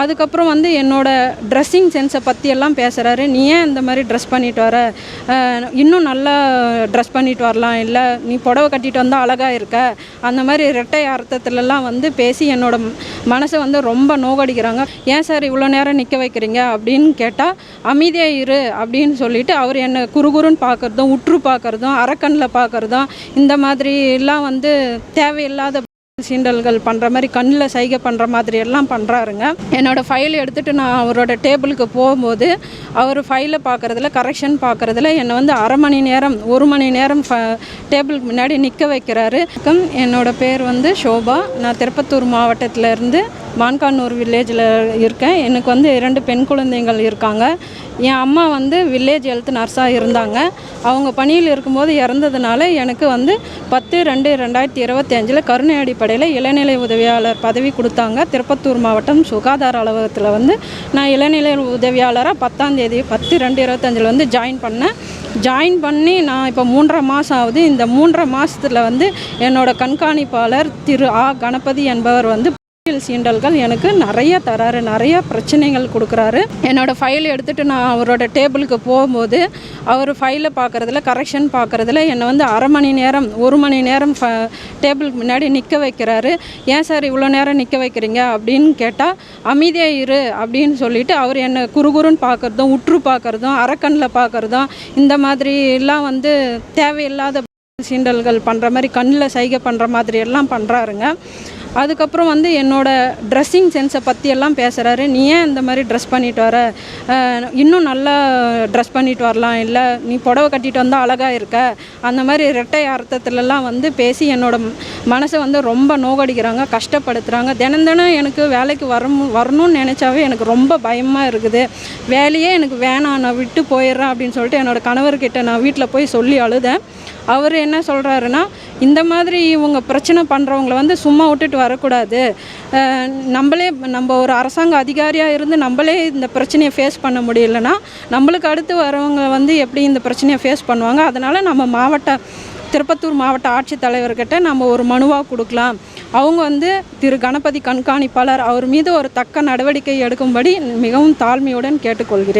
அதுக்கப்புறம் வந்து என்னோடய ட்ரெஸ்ஸிங் சென்ஸை பற்றியெல்லாம் பேசுகிறாரு நீ ஏன் இந்த மாதிரி ட்ரெஸ் பண்ணிட்டு வர? இன்னும் நல்லா ட்ரெஸ் பண்ணிட்டு வரலாம் இல்லை? நீ புடவை கட்டிட்டு வந்தால் அழகாக இருக்க. அந்த மாதிரி இரட்டை அர்த்தத்துலலாம் வந்து பேசி என்னோட மனசை வந்து ரொம்ப நோகடிக்கிறாங்க. ஏன் சார் இவ்வளோ நேரம் நிற்க வைக்கிறீங்க? அப்படின்னு கேட்டால் அமைதியாக இரு அப்படின்னு சொல்லிட்டு அவர் என்னை குறுகுறுன்னு பார்க்குறதும் உற்று பார்க்குறதும் அரக்கண்ணில் பார்க்குறதும் இந்த மாதிரிலாம் வந்து தேவையில்லாத சீண்டல்கள் பண்ணுற மாதிரி கண்ணில் சைகை பண்ணுற மாதிரி எல்லாம் பண்ணுறாருங்க என்னோடய ஃபைல் எடுத்துகிட்டு நான் அவரோட டேபிளுக்கு போகும்போது அவர் ஃபைலை பார்க்குறதுல கரெக்ஷன் பார்க்குறதுல என்னை வந்து அரை மணி நேரம் ஒரு மணி நேரம் டேபிளுக்கு முன்னாடி நிற்க வைக்கிறாரு. என்னோடய பேர் வந்து ஷோபா. நான் திருப்பத்தூர் மாவட்டத்தில் இருந்து மான்கானூர் வில்லேஜில் இருக்கேன். எனக்கு வந்து இரண்டு பெண் குழந்தைகள் இருக்காங்க. என் அம்மா வந்து வில்லேஜ் ஹெல்த் நர்ஸாக இருந்தாங்க. அவங்க பணியில் இருக்கும்போது இறந்ததுனால எனக்கு வந்து பத்து ரெண்டு ரெண்டாயிரத்தி இருபத்தி அஞ்சில் கருணை அடிப்படையில் இளநிலை உதவியாளர் பதவி கொடுத்தாங்க. திருப்பத்தூர் மாவட்டம் சுகாதார அலுவலகத்தில் வந்து நான் இளநிலை உதவியாளராக பத்தாம் தேதி பத்து ரெண்டு இருபத்தஞ்சில் வந்து ஜாயின் பண்ணேன். ஜாயின் பண்ணி நான் இப்போ மூன்றரை மாதம் ஆகுது. இந்த மூன்றரை மாதத்தில் வந்து என்னோட கண்காணிப்பாளர் திரு ஆ. கணபதி என்பவர் வந்து பாலியல் சீண்டல்கள் எனக்கு நிறைய தராரு நிறைய பிரச்சனைகள் கொடுக்குறாரு. என்னோட ஃபைல் எடுத்துகிட்டு நான் அவரோட டேபிளுக்கு போகும்போது அவர் ஃபைலை பார்க்குறதுல கரெக்ஷன் பார்க்குறதுல என்னை வந்து அரை மணி நேரம் ஒரு மணி நேரம் டேபிளுக்கு முன்னாடி நிற்க வைக்கிறாரு. ஏன் சார் இவ்வளோ நேரம் நிற்க வைக்கிறீங்க? அப்படின்னு கேட்டால் அமைதியாக இரு அப்படின்னு சொல்லிட்டு அவர் என்னை குறுகுறுன்னு பார்க்குறதும் உற்று பார்க்குறதும் அரக்கண்ணில் பார்க்குறதும் இந்த மாதிரி எல்லாம் வந்து தேவையில்லாத சீண்டல்கள் பண்ணுற மாதிரி கண்ணில் சைகை பண்ணுற மாதிரி எல்லாம் பண்ணுறாருங்க அதுக்கப்புறம் வந்து என்னோடய ட்ரெஸ்ஸிங் சென்ஸை பற்றியெல்லாம் பேசுகிறாரு நீ ஏன் இந்த மாதிரி ட்ரெஸ் பண்ணிட்டு வர? இன்னும் நல்லா ட்ரெஸ் பண்ணிட்டு வரலாம் இல்லை? நீ புடவை கட்டிட்டு வந்தால் அழகாக இருக்க. அந்த மாதிரி இரட்டை அர்த்தத்துலலாம் வந்து பேசி என்னோட மனசை வந்து ரொம்ப நோகடிக்கிறாங்க கஷ்டப்படுத்துகிறாங்க தினம் தினம் எனக்கு வேலைக்கு வரும் வரணும்னு நினச்சாவே எனக்கு ரொம்ப பயமாக இருக்குது. வேலையே எனக்கு வேணாம் நான் விட்டு போயிடுறேன் அப்படின்னு சொல்லிட்டு என்னோடய கணவர்கிட்ட நான் வீட்டில் போய் சொல்லி அழுதேன். அவர் என்ன சொல்கிறாருன்னா இந்த மாதிரி இவங்க பிரச்சனை பண்ணுறவங்கள வந்து சும்மா விட்டுட்டு வரக்கூடாது. நம்மளே நம்ம ஒரு அரசாங்க அதிகாரியாக இருந்து நம்மளே இந்த பிரச்சனையை ஃபேஸ் பண்ண முடியலன்னா நம்மளுக்கு அடுத்து வரவங்க வந்து எப்படி இந்த பிரச்சனையை ஃபேஸ் பண்ணுவாங்க? அதனால் நம்ம மாவட்ட திருப்பத்தூர் மாவட்ட ஆட்சித்தலைவர்கிட்ட நம்ம ஒரு மனுவாக கொடுக்கலாம். அவங்க வந்து திரு கணபதி கண்காணிப்பாளர் அவர் மீது ஒரு தக்க நடவடிக்கை எடுக்கும்படி மிகவும் தாழ்மையுடன் கேட்டுக்கொள்கிறேன்.